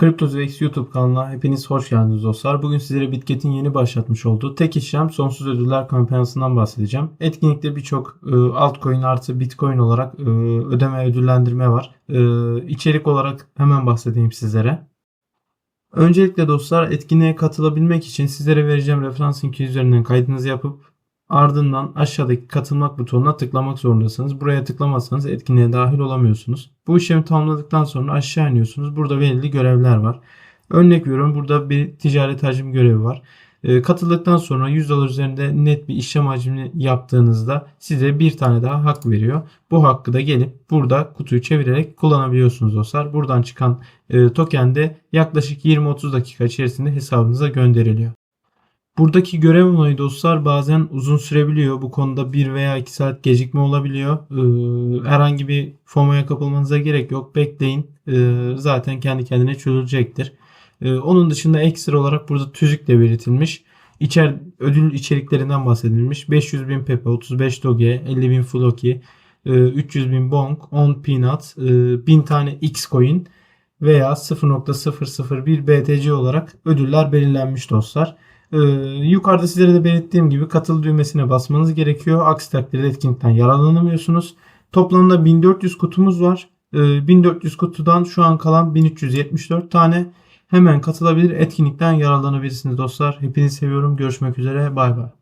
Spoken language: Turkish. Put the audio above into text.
CryptoZex YouTube kanalına hepiniz hoş geldiniz dostlar. Bugün sizlere Bitket'in yeni başlatmış olduğu tek işlem sonsuz ödüller kampanyasından bahsedeceğim. Etkinlikte birçok e, altcoin artı bitcoin olarak e, ödeme ödüllendirme var. E, içerik olarak hemen bahsedeyim sizlere. Öncelikle dostlar etkinliğe katılabilmek için sizlere vereceğim referans linki üzerinden kaydınızı yapıp Ardından aşağıdaki katılmak butonuna tıklamak zorundasınız. Buraya tıklamazsanız etkinliğe dahil olamıyorsunuz. Bu işlemi tamamladıktan sonra aşağı iniyorsunuz. Burada belirli görevler var. Örnek veriyorum burada bir ticaret hacim görevi var. E, katıldıktan sonra 100 dolar üzerinde net bir işlem hacmini yaptığınızda size bir tane daha hak veriyor. Bu hakkı da gelip burada kutuyu çevirerek kullanabiliyorsunuz dostlar. Buradan çıkan e, token de yaklaşık 20-30 dakika içerisinde hesabınıza gönderiliyor. Buradaki görev onayı dostlar bazen uzun sürebiliyor. Bu konuda 1 veya 2 saat gecikme olabiliyor. Ee, herhangi bir FOMO'ya kapılmanıza gerek yok. Bekleyin. Ee, zaten kendi kendine çözülecektir. Ee, onun dışında ekstra olarak burada tüzük de belirtilmiş. İçer, ödül içeriklerinden bahsedilmiş. 500 bin Pepe, 35 Doge, 50 bin Floki, 300 bin Bonk, 10 Peanut, 1000 tane X coin veya 0.001 BTC olarak ödüller belirlenmiş dostlar. Ee, yukarıda sizlere de belirttiğim gibi katıl düğmesine basmanız gerekiyor. Aksi takdirde etkinlikten yararlanamıyorsunuz. Toplamda 1400 kutumuz var. Ee, 1400 kutudan şu an kalan 1374 tane. Hemen katılabilir etkinlikten yararlanabilirsiniz dostlar. Hepinizi seviyorum. Görüşmek üzere. Bay bay.